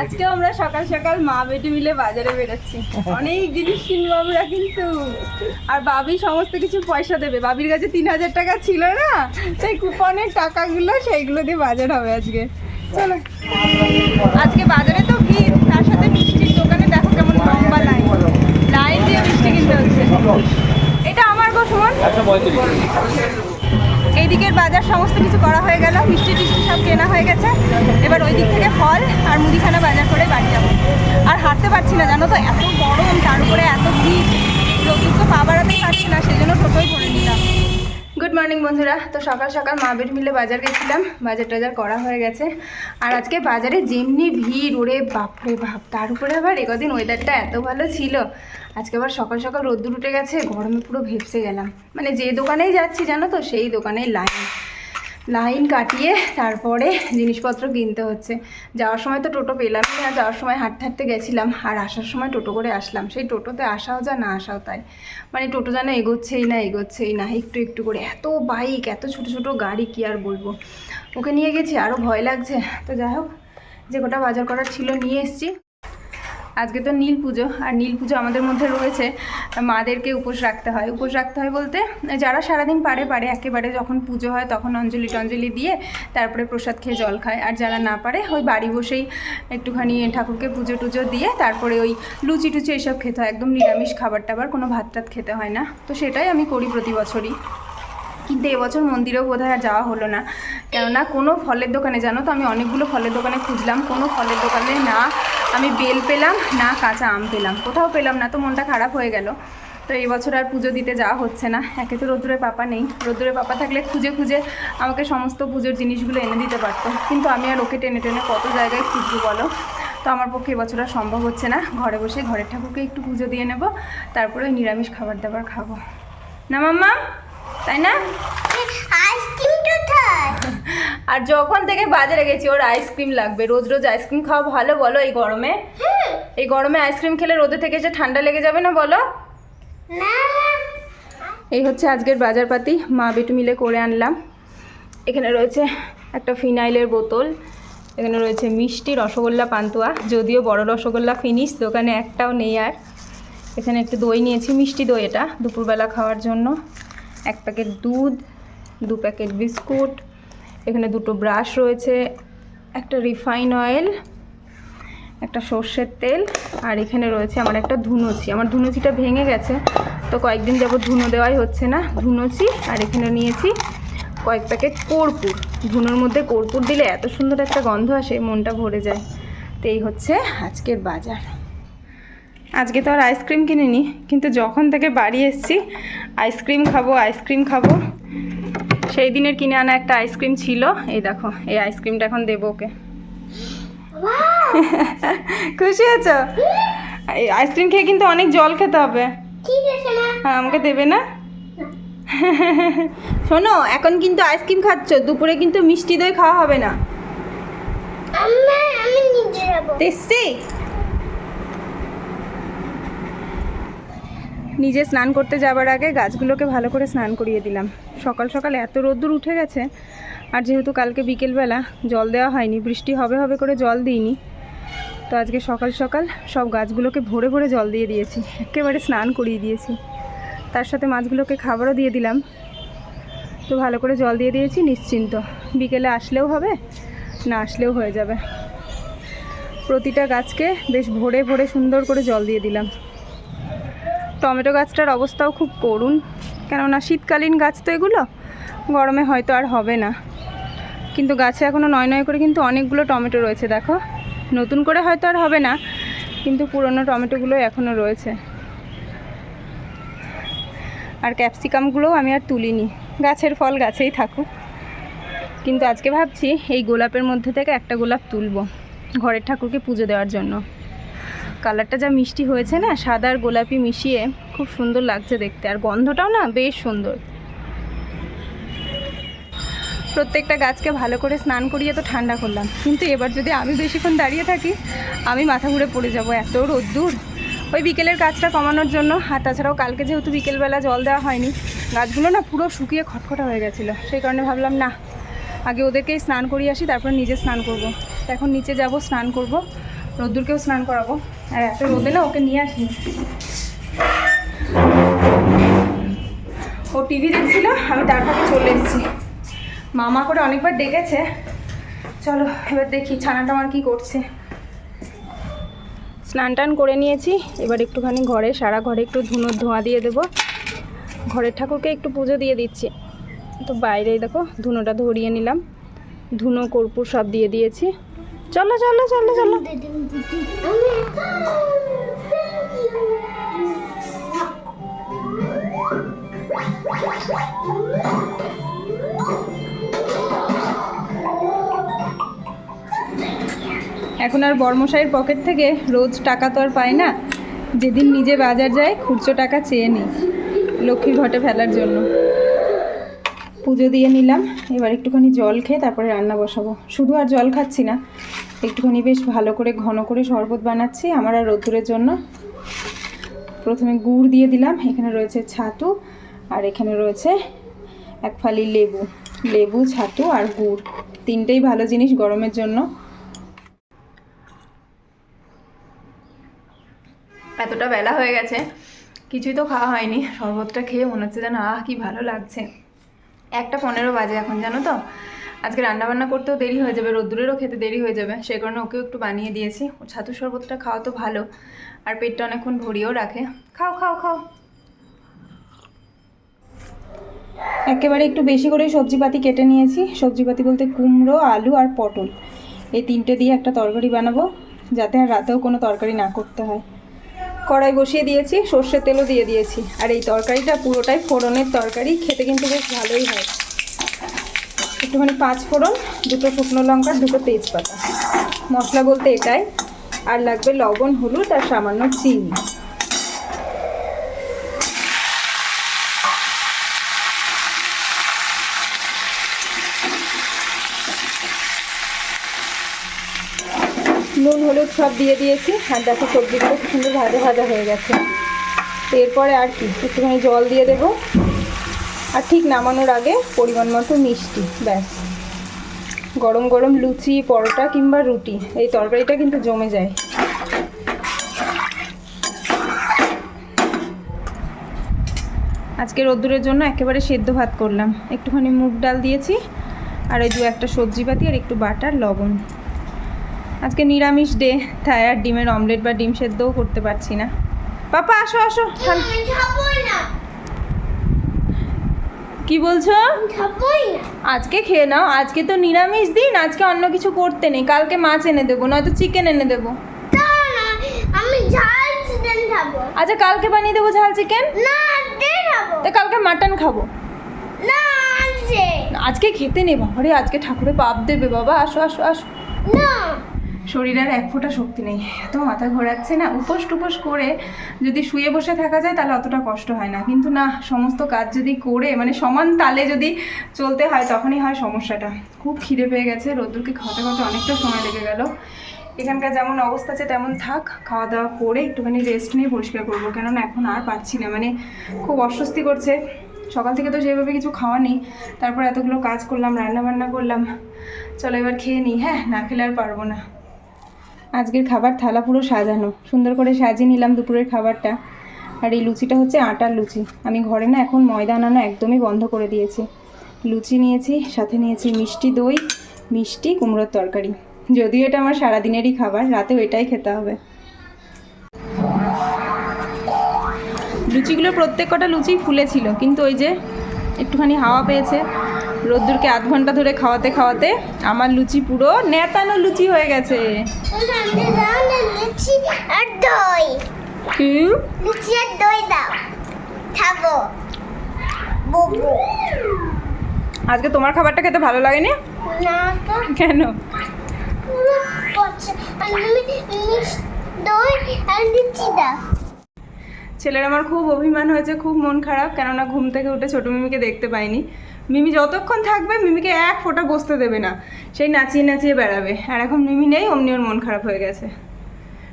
আজকে আমরা সকাল সকাল মা বেটি মিলে বাজারে বেরোচ্ছি। অনেক জিনিস কিনবো আমরা কিন্তু। আর বাবি সমস্ত কিছু পয়সা দেবে। বাবির কাছে তিন হাজার টাকা ছিল না, সেই কুপনের টাকাগুলো সেইগুলো দিয়ে বাজার হবে আজকে। চলো। আজকে বাজারে তো ভিড়, তার সাথে মিষ্টির দোকানে দেখো কেমন লম্বা লাইন লাইন দিয়ে মিষ্টি কিনতে হচ্ছে। এটা আমার গো সুমন এইদিকের বাজার সমস্ত কিছু করা হয়ে গেল, মিষ্টি টিষ্টি সব কেনা হয়ে গেছে। এবার ওই দিক থেকে ফল আর মুদিখানা বাজার করে বাড়ি যাব। আর হাঁটতে পারছি না, জানো তো, এত গরম, তার উপরে এত ভিড়। রোদ্দুর তো পা বাড়াতেই পারছি না, সেই জন্য টোটোই ভরে নিলাম। মর্নিং বন্ধুরা। তো সকাল সকাল মা বের মিলে বাজার গেছিলাম। বাজার টাজার করা হয়ে গেছে। আর আজকে বাজারে যেমনি ভিড়, ওরে বাপরে বাপ। তার উপরে আবার একদিন ওয়েদারটা এত ভালো ছিল। আজকে আবার সকাল সকাল রোদ্দুর উঠে গেছে, গরমে পুরো ভেপসে গেলাম। মানে যে দোকানেই যাচ্ছি, জানো তো? সেই দোকানেই লাইন লাইন কাটিয়ে তারপরে জিনিসপত্র কিনতে হচ্ছে। যাওয়ার সময় তো টোটো পেলাম না, যাওয়ার সময় হাঁটতে হাঁটতে গেছিলাম আর আসার সময় টোটো করে আসলাম। সেই টোটোতে আসাও যা না আসাও তাই। মানে টোটো যেন এগোচ্ছেই না এগোচ্ছেই না, একটু একটু করে। এত বাইক, এত ছোট ছোট গাড়ি, কি আর বলব? ওকে নিয়ে গেছি আরও ভয় লাগছে। তো যাই হোক, যে কটা বাজার করার ছিল নিয়ে এসেছি। আজকে তো নীল পুজো, আর নীল পুজো আমাদের মধ্যে রয়েছে। মাদেরকে উপোস রাখতে হয়। উপোস রাখতে হয় বলতে, যারা সারাদিন পারে পারে। একেবারে যখন পুজো হয়, তখন অঞ্জলি টঞ্জলি দিয়ে তারপরে প্রসাদ খেয়ে জল খায়। আর যারা না পারে, ওই বাড়ি বসেই একটুখানি ঠাকুরকে পুজো টুজো দিয়ে তারপরে ওই লুচি টুচি এসব খেতে হয়। একদম নিরামিষ খাবার টাবার, কোনো ভাত টাত খেতে হয় না। তো সেটাই আমি করি প্রতি বছরই। কিন্তু এবছর মন্দিরেও বোধহয় আর যাওয়া হলো না। কেননা কোনো ফলের দোকানে, জানো তো আমি অনেকগুলো ফলের দোকানে খুঁজলাম। কোনো ফলের দোকানে না আমি বেল পেলাম, না কাঁচা আম পেলাম। কোথাও পেলাম না, তো মনটা খারাপ হয়ে গেল। তো এই বছর আর পুজো দিতে যাওয়া হচ্ছে না। একে তো রোদ্দুরের পাপা নেই। রোদ্দুরের পাপা থাকলে খুঁজে খুঁজে আমাকে সমস্ত পুজোর জিনিসগুলো এনে দিতে পারতো। কিন্তু আমি আর ওকে টেনে টেনে কত জায়গায় খুঁজবো বলো? তো আমার পক্ষে এবছর আর সম্ভব হচ্ছে না। ঘরে বসে ঘরের ঠাকুরকে একটু পুজো দিয়ে নেব। তারপরে নিরামিষ খাবার দাবার খাব। না মাম্মা? তাই না? আর যখন থেকে বাজারে গেছি ওর আইসক্রিম লাগবে। রোজ রোজ আইসক্রিম খাওয়া ভালো বলো এই গরমে। এই গরমে আইসক্রিম খেলে রোদে থেকে যে ঠান্ডা লেগে যাবে না বলো? এই হচ্ছে আজকের বাজারপাতি। মা বেটু মিলে করে আনলাম। এখানে রয়েছে একটা ফিনাইলের বোতল। এখানে রয়েছে মিষ্টি রসগোল্লা পান্তুয়া। যদিও বড় রসগোল্লা ফিনিশ দোকানে একটাও নেই আর। এখানে একটু দই নিয়েছি মিষ্টি দই এটা দুপুরবেলা খাওয়ার জন্য। এক প্যাকেট দুধ দু প্যাকেট বিস্কুট। এখানে দুটো ব্রাশ রয়েছে, একটা রিফাইন অয়েল, একটা সর্ষের তেল, আর এখানে রয়েছে আমার একটা ধুনুচি। আমার ধুনুচিটা ভেঙে গেছে, তো কয়েকদিন যাবত ধুনো দেওয়াই হচ্ছে না, ধুনুচি, আর এখানে নিয়েছি কয়েক প্যাকেট কর্পূর। ধুনোর মধ্যে কর্পূর দিলে এত সুন্দর একটা গন্ধ আসে, মনটা ভরে যায়। তো এই হচ্ছে আজকের বাজার। আজকে তো আর আইসক্রিম কিনিনি, কিন্তু যখন থেকে বাড়ি এসেছি, আইসক্রিম খাব আইসক্রিম খাব। সেই দিনের কিনে আনা একটা আইসক্রিম ছিল। এই দেখো এই আইসক্রিমটা এখন দেবো ওকে। খুশি আছো? এই আইসক্রিম খেয়ে কিন্তু অনেক জল খেতে হবে। হ্যাঁ আমাকে দেবে না? শোনো এখন কিন্তু আইসক্রিম খাচ্ছ দুপুরে কিন্তু মিষ্টি দই খাওয়া হবে না। আমি নিজে যাব নিজে স্নান করতে যাবার আগে গাছগুলোকে ভালো করে স্নান করিয়ে দিলাম। সকাল সকাল এত রোদ্দুর উঠে গেছে, আর যেহেতু কালকে বিকেলবেলা জল দেওয়া হয়নি, বৃষ্টি হবে হবে করে জল দিইনি, তো আজকে সকাল সকাল সব গাছগুলোকে ভরে ভরে জল দিয়ে দিয়েছি, একেবারে স্নান করিয়ে দিয়েছি। তার সাথে মাছগুলোকে খাবারও দিয়ে দিলাম, তো ভালো করে জল দিয়ে দিয়েছি নিশ্চিন্ত। বিকেলে আসলেও হবে, না আসলেও হয়ে যাবে। প্রতিটা গাছকে বেশ ভরে ভরে সুন্দর করে জল দিয়ে দিলাম। টমেটো গাছটার অবস্থাও খুব করুণ। কেননা শীতকালীন গাছ তো এগুলো, গরমে হয়তো আর হবে না। কিন্তু গাছে এখনও নয় নয় করে কিন্তু অনেকগুলো টমেটো রয়েছে, দেখো। নতুন করে হয়তো আর হবে না, কিন্তু পুরনো টমেটোগুলো এখনও রয়েছে। আর ক্যাপসিকামগুলোও আমি আর তুলিনি। গাছের ফল গাছেই থাকুক। কিন্তু আজকে ভাবছি এই গোলাপের মধ্যে থেকে একটা গোলাপ তুলবো, ঘরের ঠাকুরকে পুজো দেওয়ার জন্য। কালারটা যা মিষ্টি হয়েছে না, সাদা আর গোলাপি মিশিয়ে খুব সুন্দর লাগছে দেখতে। আর গন্ধটাও না বেশ সুন্দর। প্রত্যেকটা গাছকে ভালো করে স্নান করিয়ে তো ঠান্ডা করলাম। কিন্তু এবার যদি আমি বেশিক্ষণ দাঁড়িয়ে থাকি, আমি মাথা ঘুরে পড়ে যাব, এত রোদ্দুর ওই বিকেলের কাজটা কমানোর জন্য, আর তাছাড়াও কালকে যেহেতু বিকেলবেলা জল দেওয়া হয়নি, গাছগুলো না পুরো শুকিয়ে খটখটা হয়ে গেছিল। সেই কারণে ভাবলাম, না, আগে ওদেরকেই স্নান করিয়ে আসি, তারপর নিজে স্নান করব। এখন নিচে যাব, স্নান করব। রোদ্দুরকেও স্নান করাবো। আর এত রোদে না ওকে নিয়ে আসি ও টিভি দেখছিল, আমি তার কাছে চলে এসেছি। মামা করে অনেকবার ডেকেছে। চলো, এবার দেখি ছানাটা আমার কি করছে। স্নান টান করে নিয়েছি, এবার একটুখানি ঘরে, সারা ঘরে একটু ধুনোর ধোঁয়া দিয়ে দেবো। ঘরের ঠাকুরকে একটু পুজো দিয়ে দিচ্ছি। তো বাইরেই দেখো, ধুনোটা ধরিয়ে নিলাম। ধুনো, কর্পূর সব দিয়ে দিয়েছি। চলো চলো চলো চলো। এখন আর বর্মশাইয়ের পকেট থেকে রোজ টাকা তো আর পায় না। যেদিন নিজে বাজার যায় খুচরো টাকা চেয়ে নিই লক্ষ্মীর ঘটে ফেলার জন্য। পুজো দিয়ে নিলাম, এবার একটুখানি জল খেয়ে তারপরে রান্না বসাবো। শুধু আর জল খাচ্ছি না একটুখানি বেশ ভালো করে ঘন করে শরবত বানাচ্ছি আমার আর রোদ্দুরের জন্য। প্রথমে গুড় দিয়ে দিলাম, এখানে রয়েছে ছাতু আর এখানে রয়েছে এক ফালি লেবু। লেবু, ছাতু আর গুড়, তিনটেই ভালো জিনিস গরমের জন্য। এতটা বেলা হয়ে গেছে, কিছুই তো খাওয়া হয়নি। শরবতটা খেয়ে মনে হচ্ছে যেন, আহ, কি ভালো লাগছে। একটা পনেরো বাজে এখন, জানো তো? আজকে রান্নাবান্না করতেও দেরি হয়ে যাবে, রোদ্দুরেরও খেতে দেরি হয়ে যাবে, সেই কারণে ওকেও একটু বানিয়ে দিয়েছি। ছাতু শরবতটা খাওয়া তো ভালো, আর পেটটা অনেকক্ষণ ভরিয়েও রাখে। খাও খাও খাও। একেবারে একটু বেশি করে সবজিপাতি কেটে নিয়েছি। সবজিপাতি বলতে কুমড়ো, আলু আর পটল। এই তিনটে দিয়ে একটা তরকারি বানাবো, যাতে আর রাতেও কোনো তরকারি না করতে হয়। কড়াই বসিয়ে দিয়েছি, সর্ষের তেলও দিয়ে দিয়েছি। আর এই তরকারিটা পুরোটাই ফোড়নের তরকারি, খেতে কিন্তু বেশ ভালোই হয়। একটুখানি পাঁচ ফোড়ন, দুটো শুকনো লঙ্কা, দুটো তেজপাতা। মশলা বলতে এটাই। আর লাগবে লবণ, হলুদ আর সামান্য চিনি। নুন, হলুদ সব দিয়ে দিয়েছি। আর দেখো সবজিগুলো খুব সুন্দর ভাজা ভাজা হয়ে গেছে। এরপরে আর কি? একটুখানি জল দিয়ে দেবো। আর ঠিক নামানোর আগে পরিমাণ মতো মিষ্টি ব্যাস। গরম গরম লুচি পরোটা কিংবা রুটি এই তরকারিটা কিন্তু জমে যায়। আজকে রোদ্দুরের জন্য একেবারে সেদ্ধ ভাত করলাম। একটুখানি মুগ ডাল দিয়েছি আর ওই দু একটা সবজিপাতি আর একটু বাটার লবণ। আজকে নিরামিষ ডে তাই আর ডিমের অমলেট বা ডিম সেদ্ধও করতে পারছি না। পাপা আসো আসো কি বলছো? আজকে খেয়ে নাও। আজকে তো নিরামিষ দিন আজকে অন্য কিছু করতে নেই। কালকে মাছ এনে দেবো নয়তো চিকেন এনে দেবো। আচ্ছা কালকে বানিয়ে দেবো ঝাল চিকেন তো কালকে মাটন খাব। আজকে। আজকে খেতে নেই বাবারে আজকে ঠাকুরে পাপ দেবে বাবা। আসো আসো আসো। না। শরীরের এক ফোঁটা শক্তি নেই। এত মাথা ঘোরাচ্ছে না। উপোস টুপোস করে যদি শুয়ে বসে থাকা যায়, তাহলে অতটা কষ্ট হয় না। কিন্তু না, সমস্ত কাজ যদি করে মানে সমান তালে যদি চলতে হয়, তখনই হয় সমস্যাটা। খুব খিদে পেয়ে গেছে। রোদ্দুরকে খাওয়াতে খাওয়াতে অনেকটা সময় লেগে গেল। এখানকার যেমন অবস্থা আছে, তেমন থাক। খাওয়া দাওয়া করে একটুখানি রেস্ট নিয়ে পরিষ্কার করব। কেননা এখন আর পাচ্ছি না। মানে খুব অস্বস্তি করছে। সকাল থেকে তো সেভাবে কিছু খাওয়া নেই। তারপর এতগুলো কাজ করলাম রান্না বান্না করলাম। চলো এবার খেয়ে নিই। হ্যাঁ না খেলে আর পারব না। আজকের খাবার থালা পুরো সাজানো। সুন্দর করে সাজিয়ে নিলাম দুপুরের খাবারটা। আর এই লুচিটা হচ্ছে আটার লুচি। আমি ঘরে না এখন ময়দা আনানো একদমই বন্ধ করে দিয়েছি। লুচি নিয়েছি, সাথে নিয়েছি মিষ্টি দই, মিষ্টি কুমড়োর তরকারি। যদিও এটা আমার সারাদিনেরই খাবার, রাতেও এটাই খেতে হবে। লুচিগুলো প্রত্যেক কটা লুচি ফুলেছিল, কিন্তু ওই যে একটুখানি হাওয়া পেয়েছে। রোদ্দুরকে আধ ঘণ্টা ধরে খাওয়াতে খাওয়াতে আমার লুচি পুরো নেতানো লুচি হয়ে গেছে। আজকে তোমার খাবারটা খেতে ভালো লাগেনি? কেন? ছেলের আমার খুব অভিমান হয়েছে, খুব মন খারাপ, কেননা ঘুম থেকে উঠে ছোটো মিমিকে দেখতে পাইনি। মিমি যতক্ষণ থাকবে, মিমিকে এক ফোঁটা বসতে দেবে না। সেই নাচিয়ে নাচিয়ে বেড়াবে। আর এখন মিমি নেই, অমনি ওর মন খারাপ হয়ে গেছে।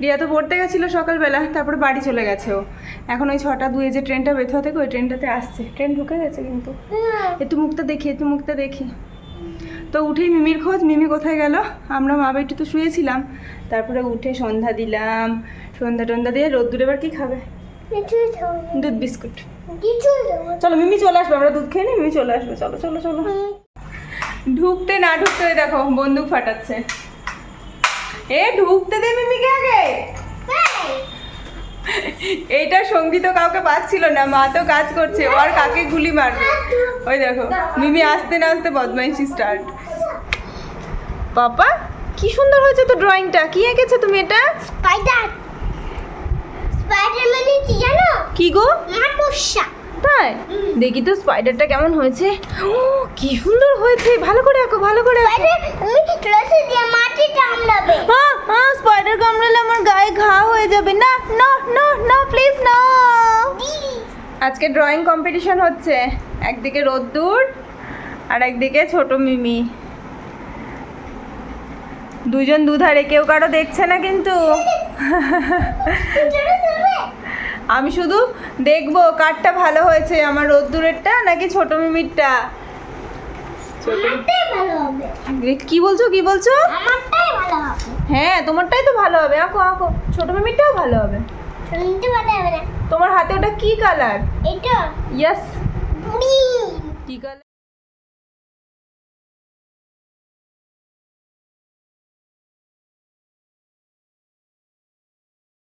রিয়া তো পড়তে গেছিল সকালবেলা, তারপরে বাড়ি চলে গেছে ও। এখন ওই ছটা দুয়ে যে ট্রেনটা বেথুয়া থেকে ওই ট্রেনটাতে আসছে। ট্রেন ঢুকে গেছে কিন্তু। একটু মুখটা দেখি, একটু মুখটা দেখি। তো উঠেই মিমির খোঁজ, মিমি কোথায় গেল? আমরা মা বেটি তো শুয়েছিলাম। তারপরে উঠে সন্ধ্যা দিলাম। সন্ধ্যা টন্ধা দিয়ে রোদ্দুর এবার কি খাবে। দুধ বিস্কুট। চলো মিমি চলে আসবে আমরা দুধ খেয়ে নিই মিমি চলে আসবে চলো চলো চলো। ঢুকতে না ঢুকতে দেখো বন্দুক ফাটাচ্ছে। এ ঢুকতে দে মিমিকে আগে। এই, এইটা সংগীত কাউকে পাচ্ছিল না মা তো কাজ করছে ওর কাকে গুলি মারবে? ওই দেখো মিমি আসতে না আসতে বদমাইশি স্টার্ট বাবা কি সুন্দর হয়েছে তো ড্রয়িংটা কি এঁকেছো তুমি এটা? স্পাইডার স্পাইডারম্যানের কি জানো? কি গো? মাকড়সা। তাই? দেখি তো স্পাইডারটা কেমন হয়েছে। ও কি সুন্দর হয়েছে। ভালো করে আঁকো ভালো করে আঁকো। রসে দিয়ে মাটি কামড়াবে হ্যাঁ হ্যাঁ স্পাইডার কামড়ালে আমার গায়ে ঘা হয়ে যাবে। না না না না প্লিজ না। আজকে ড্রয়িং কম্পিটিশন হচ্ছে। একদিকে রোদ্দুর আর একদিকে ছোট মিমি। দুজন দুধারে কেউ কারও দেখছে না কিন্তু। আমি শুধু দেখব কাঠটা ভালো হয়েছে আমার রোদ্দুরেরটা নাকি ছোট মিমিরটা? কি বলছো কি বলছো? আমারটাই ভালো হবে। হ্যাঁ তোমারটাই তো ভালো হবে। আঁকো আঁকো। ছোট মিমিরটাও ভালো হবে। শুনতে ভালো হবে না। তোমার হাতে ওটা কি কালার এটা ইয়েস কি কালার